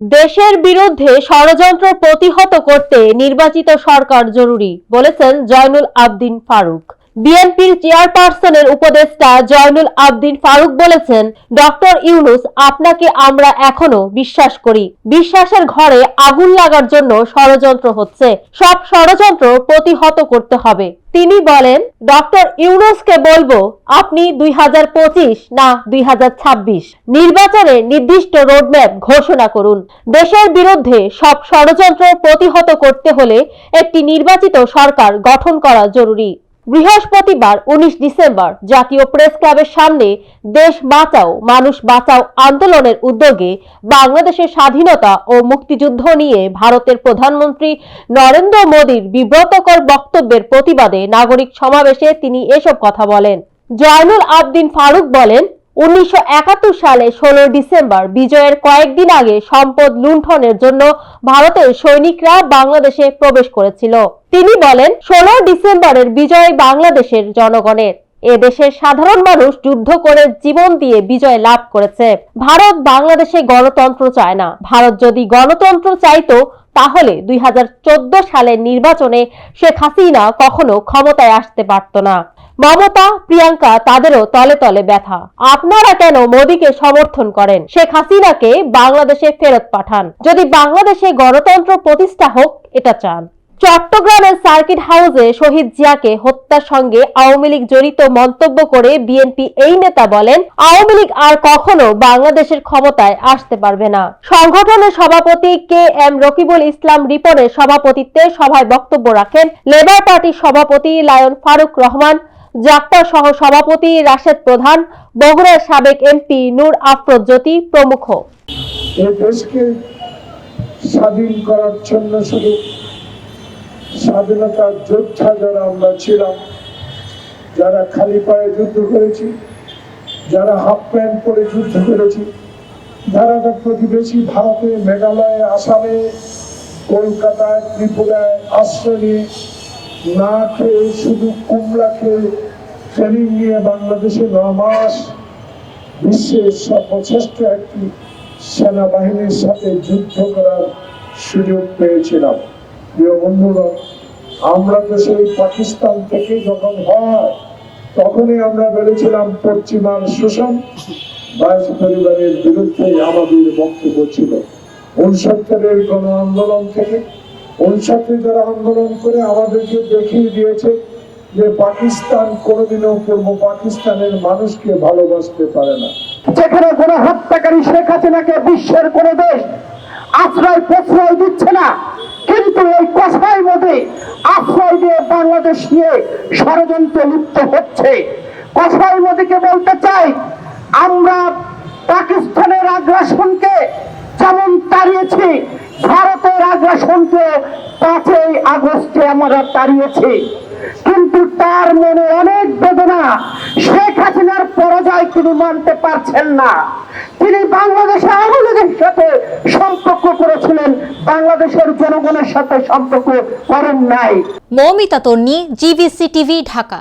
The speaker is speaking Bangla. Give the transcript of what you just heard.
দেশের বিরুদ্ধে ষড়যন্ত্র প্রতিহত করতে নির্বাচিত সরকার জরুরি বলেছেন জয়নুল আবদিন ফারুক। বিএনপির চেয়ারপারসনের উপদেষ্টা জয়নুল আবদিন ফারুক বলেছেন, ডক্টর ইউনুস, আপনাকে আমরা এখনও বিশ্বাস করি। বিশ্বাসের ঘরে আগুন লাগার জন্য ষড়যন্ত্র হচ্ছে। সব ষড়যন্ত্র প্রতিহত করতে হবে। তিনি বলেন, ডক্টর ইউনুসকে বলব, আপনি দুই হাজার পঁচিশ না দুই হাজার ছাব্বিশ। নির্বাচনে নির্দিষ্ট রোডম্যাপ ঘোষণা করুন। দেশের বিরুদ্ধে সব ষড়যন্ত্র প্রতিহত করতে হলে একটি নির্বাচিত সরকার গঠন করা জরুরি। বৃহস্পতিবার, উনিশ ডিসেম্বর, জাতীয় প্রেস ক্লাবের সামনে দেশ বাঁচাও, মানুষ বাঁচাও আন্দোলনের উদ্যোগে বাংলাদেশের স্বাধীনতা ও মুক্তিযুদ্ধ নিয়ে ভারতের প্রধানমন্ত্রী নরেন্দ্র মোদীর বিব্রতকর বক্তব্যের প্রতিবাদে নাগরিক সমাবেশে তিনি এসব কথা বলেন। জয়নুল আবদিন ফারুক বলেন উনিশশো একাত্তর সালে ষোলো ডিসেম্বর, বিজয়ের কয়েকদিন আগে সম্পদ লুণ্ঠনের জন্য ভারতের সৈনিকরা বাংলাদেশে প্রবেশ করেছিল। তিনি বলেন ষোলো ডিসেম্বরের বিজয় বাংলাদেশের জনগণের। এ সাধারণ মানুষ যুদ্ধ করে জীবন দিয়ে বিজয় লাভ করেছে। ভারত বাংলাদেশে গণতন্ত্র চায় না। ভারত যদি গণতন্ত্র চাইতো, তাহলে দুই হাজার চোদ্দ সালের নির্বাচনে শেখ হাসিনা কখনো ক্ষমতায় আসতে পারত না। মমতা, প্রিয়াঙ্কা তাদেরও তলে তলে ব্যথা। আপনারা কেন মোদীকে সমর্থন করেন? শেখ হাসিনাকে বাংলাদেশে ফেরত পাঠান। যদি বাংলাদেশে গণতন্ত্র প্রতিষ্ঠা হোক, এটা চান। চট্টগ্রামের সার্কিট হাউসে শহীদ জিয়াকে হত্যার সঙ্গে আওয়ামী লীগ জড়িত মন্তব্য করে বিএনপি এই নেতা বলেন, আওয়ামী লীগ আর কখনো বাংলাদেশের ক্ষমতায় আসতে পারবে না। সংগঠনের সভাপতি কে এম রকিবুল ইসলাম রিপনের সভাপতিত্বে সভায় বক্তব্য রাখেন লেবার পার্টির সভাপতি লায়ন ফারুক রহমান। জাক্তার সহ সভাপতি রাশেদ প্রধান, বগুড়ার সাবেক এমপি নূর আফরোজ জ্যোতি প্রমুখ। এই দেশকে স্বাধীন করার জন্য শুধু স্বাধীনতার যোদ্ধা যারা আমরা ছিলাম, যারা খালি পায়ে যুদ্ধ করেছি, যারা হাফ প্যান্ট পরে যুদ্ধ করেছি, যারা তার প্রতিবেশী ভারতে মেঘালয়ে, আসামে, কলকাতায়, ত্রিপুরায় আশ্রয় নিয়ে না খেয়ে শুধু কুমড়া খেয়ে ট্রেনিং নিয়ে বাংলাদেশে ন মাস বিশ্বের সর্বশ্রেষ্ঠ একটি সেনাবাহিনীর সাথে যুদ্ধ করার সুযোগ পেয়েছিলাম। প্রিয় বন্ধুগণ আমরা তো সেই পাকিস্তান থেকে যখন হয়, তখনই আমরা বলেছিলাম পশ্চিমার শোষণ। বাইশ পরিবারের বিরুদ্ধে আমাদের বক্তব্য ছিল। উনসত্তরের গণ আন্দোলন থেকে উনসত্তর যারা আন্দোলন করে আমাদেরকে দেখিয়ে দিয়েছে যে পাকিস্তান কোনোদিনও পূর্ব পাকিস্তানের মানুষকে ভালোবাসতে পারে না। যেখানে কোন হত্যাকারী শেখ হাসিনাকে বিশ্বের কোন দেশ আশ্রয় প্রশ্রয় দিচ্ছে না, কিন্তু এই কষাই মধ্যে আশ্রয় দিয়ে বাংলাদেশ নিয়ে ষড়যন্ত্রে লিপ্ত হচ্ছে। কষাই মোদীকে বলতে চাই, আমরা পাকিস্তানের আগ্রাসনকে যেমন তাড়িয়েছি শেখ হাসিনার পরাজয় তিনি মানতে পারছেন না। তিনি বাংলাদেশে সাথে সম্পর্ক করেছিলেন, বাংলাদেশের জনগণের সাথে সম্পর্ক করেন নাই। Moumita Tonni, GBC TV, Dhaka.